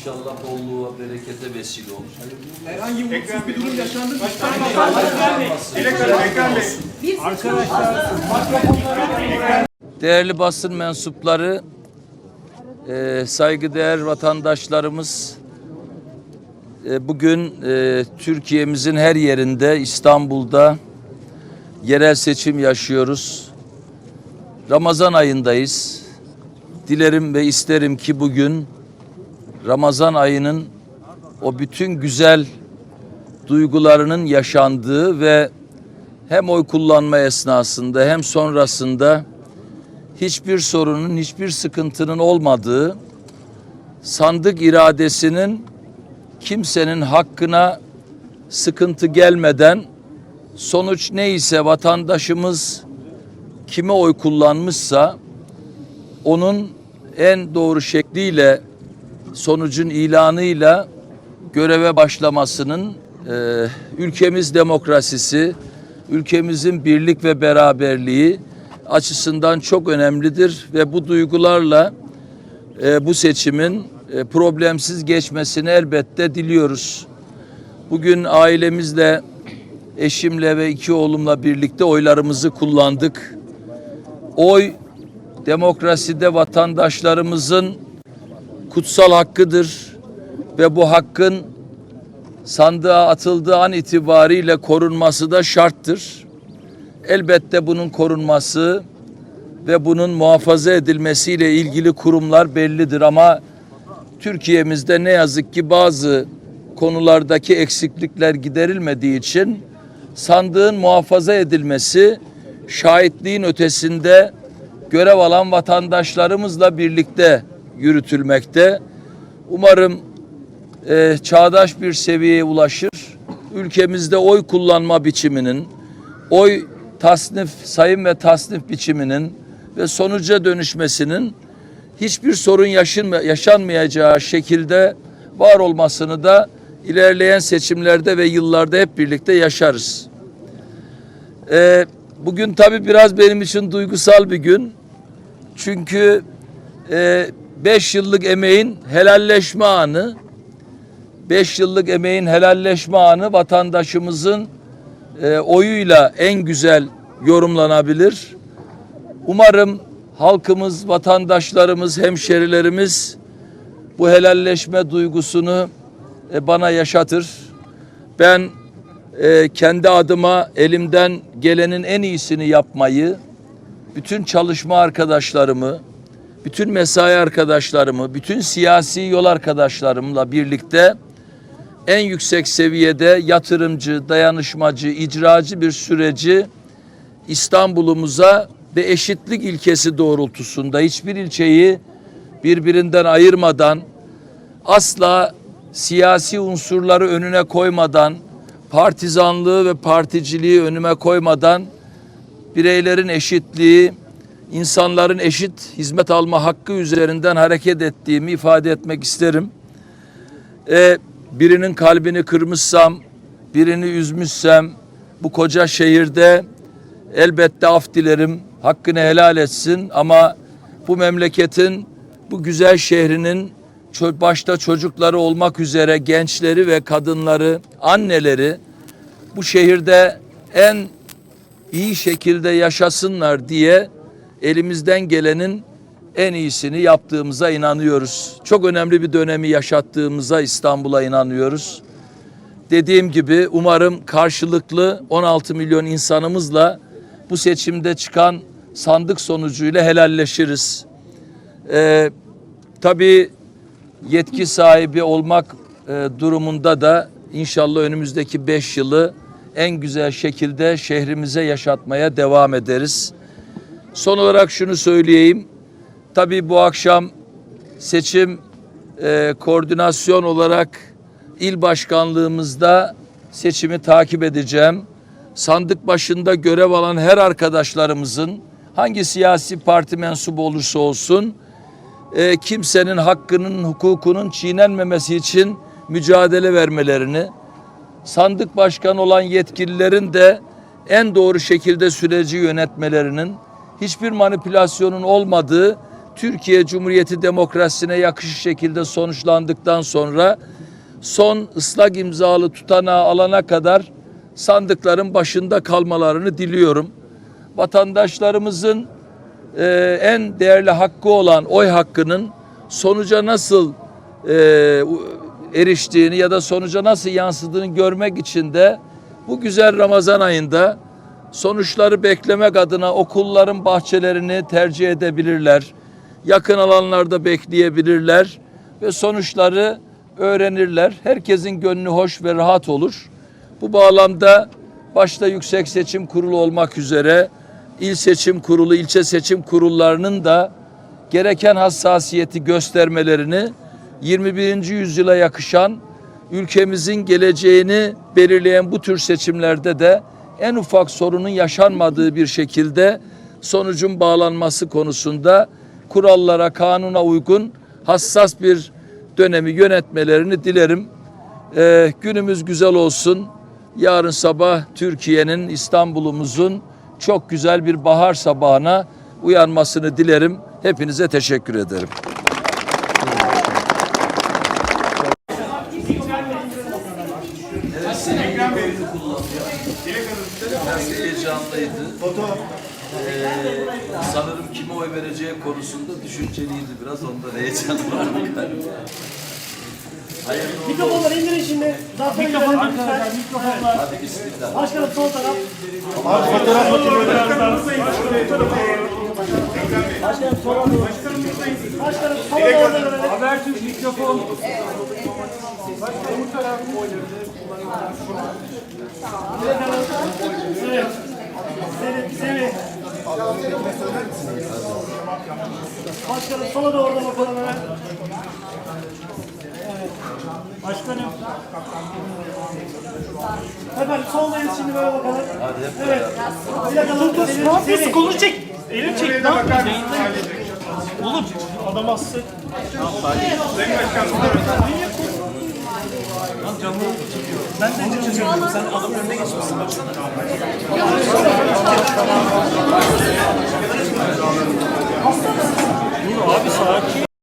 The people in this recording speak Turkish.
İnşallah bolluğa, berekete vesile olur. Herhangi bir mutsuz bir durum yaşandı mı? Değerli basın mensupları, e, saygıdeğer vatandaşlarımız, e, bugün e, Türkiye'mizin her yerinde, İstanbul'da yerel seçim yaşıyoruz. Ramazan ayındayız. Dilerim ve isterim ki bugün Ramazan ayının o bütün güzel duygularının yaşandığı ve hem oy kullanma esnasında hem sonrasında hiçbir sorunun, hiçbir sıkıntının olmadığı, sandık iradesinin kimsenin hakkına sıkıntı gelmeden sonuç neyse vatandaşımız kime oy kullanmışsa onun en doğru şekliyle sonucun ilanıyla göreve başlamasının e, ülkemiz demokrasisi, ülkemizin birlik ve beraberliği açısından çok önemlidir ve bu duygularla e, bu seçimin e, problemsiz geçmesini elbette diliyoruz. Bugün ailemizle, eşimle ve iki oğlumla birlikte oylarımızı kullandık. Oy demokraside vatandaşlarımızın kutsal hakkıdır ve bu hakkın sandığa atıldığı an itibariyle korunması da şarttır. Elbette bunun korunması ve bunun muhafaza edilmesiyle ilgili kurumlar bellidir ama Türkiye'mizde ne yazık ki bazı konulardaki eksiklikler giderilmediği için sandığın muhafaza edilmesi şahitliğin ötesinde görev alan vatandaşlarımızla birlikte yürütülmekte. Umarım e, çağdaş bir seviyeye ulaşır. Ülkemizde oy kullanma biçiminin, oy tasnif, sayım ve tasnif biçiminin ve sonuca dönüşmesinin hiçbir sorun yaşanma, yaşanmayacağı şekilde var olmasını da ilerleyen seçimlerde ve yıllarda hep birlikte yaşarız. Ee, bugün tabii biraz benim için duygusal bir gün. Çünkü e, beş yıllık emeğin helalleşme anı, beş yıllık emeğin helalleşme anı vatandaşımızın e, oyuyla en güzel yorumlanabilir. Umarım halkımız, vatandaşlarımız, hemşerilerimiz bu helalleşme duygusunu e, bana yaşatır. Ben e, kendi adıma elimden gelenin en iyisini yapmayı, bütün çalışma arkadaşlarımı, bütün mesai arkadaşlarımı, bütün siyasi yol arkadaşlarımla birlikte en yüksek seviyede yatırımcı, dayanışmacı, icracı bir süreci İstanbul'umuza ve eşitlik ilkesi doğrultusunda hiçbir ilçeyi birbirinden ayırmadan asla siyasi unsurları önüne koymadan partizanlığı ve particiliği önüme koymadan bireylerin eşitliği, insanların eşit hizmet alma hakkı üzerinden hareket ettiğimi ifade etmek isterim. Ee, birinin kalbini kırmışsam, birini üzmüşsem bu koca şehirde elbette af dilerim. Hakkını helal etsin ama bu memleketin bu güzel şehrinin başta çocukları olmak üzere gençleri ve kadınları, anneleri bu şehirde en iyi şekilde yaşasınlar diye elimizden gelenin en iyisini yaptığımıza inanıyoruz. Çok önemli bir dönemi yaşattığımıza İstanbul'a inanıyoruz. Dediğim gibi umarım karşılıklı 16 milyon insanımızla bu seçimde çıkan sandık sonucuyla helalleşiriz. Ee, tabii yetki sahibi olmak e, durumunda da inşallah önümüzdeki beş yılı en güzel şekilde şehrimize yaşatmaya devam ederiz. Son olarak şunu söyleyeyim. Tabii bu akşam seçim e, koordinasyon olarak il başkanlığımızda seçimi takip edeceğim. Sandık başında görev alan her arkadaşlarımızın hangi siyasi parti mensubu olursa olsun e, kimsenin hakkının, hukukunun çiğnenmemesi için mücadele vermelerini, sandık başkanı olan yetkililerin de en doğru şekilde süreci yönetmelerinin, hiçbir manipülasyonun olmadığı Türkiye Cumhuriyeti demokrasisine yakışır şekilde sonuçlandıktan sonra son ıslak imzalı tutanağı alana kadar sandıkların başında kalmalarını diliyorum. Vatandaşlarımızın e, en değerli hakkı olan oy hakkının sonuca nasıl e, eriştiğini ya da sonuca nasıl yansıdığını görmek için de bu güzel Ramazan ayında sonuçları beklemek adına okulların bahçelerini tercih edebilirler. Yakın alanlarda bekleyebilirler ve sonuçları öğrenirler. Herkesin gönlü hoş ve rahat olur. Bu bağlamda başta Yüksek Seçim Kurulu olmak üzere il seçim kurulu, ilçe seçim kurullarının da gereken hassasiyeti göstermelerini 21. yüzyıla yakışan ülkemizin geleceğini belirleyen bu tür seçimlerde de en ufak sorunun yaşanmadığı bir şekilde sonucun bağlanması konusunda kurallara, kanuna uygun hassas bir dönemi yönetmelerini dilerim. Ee, günümüz güzel olsun. Yarın sabah Türkiye'nin, İstanbul'umuzun çok güzel bir bahar sabahına uyanmasını dilerim. Hepinize teşekkür ederim. Ekrem Bey. Hanım. Biraz heyecanlıydı. Ee, sanırım kime oy vereceği konusunda düşünceliydi biraz. Onda heyecan vardı galiba. Hayırlı olsun. Mikrofonları indirin şimdi. Zaten Mikrofon arkadaşlar. Mikrofonlar. Hadi bismillah. Başkanım sol taraf. Başkanım sola doğru. Başkanım sola doğru. Habertürk mikrofon. Evet. Semih, Semih. Başkanım sola doğru da bakalım hemen. Evet. Başkanım. Efendim soldayız şimdi böyle bakalım. Evet. Bir dakika dur dur. Ne yapıyorsun? Kolunu çek. Elini çek. Ne yapıyorsun? Oğlum adam hasta. Sayın Başkanım. Ben de canım çekiyorum. Sen adam önüne geçmişsin baksana. Dur abi sakin.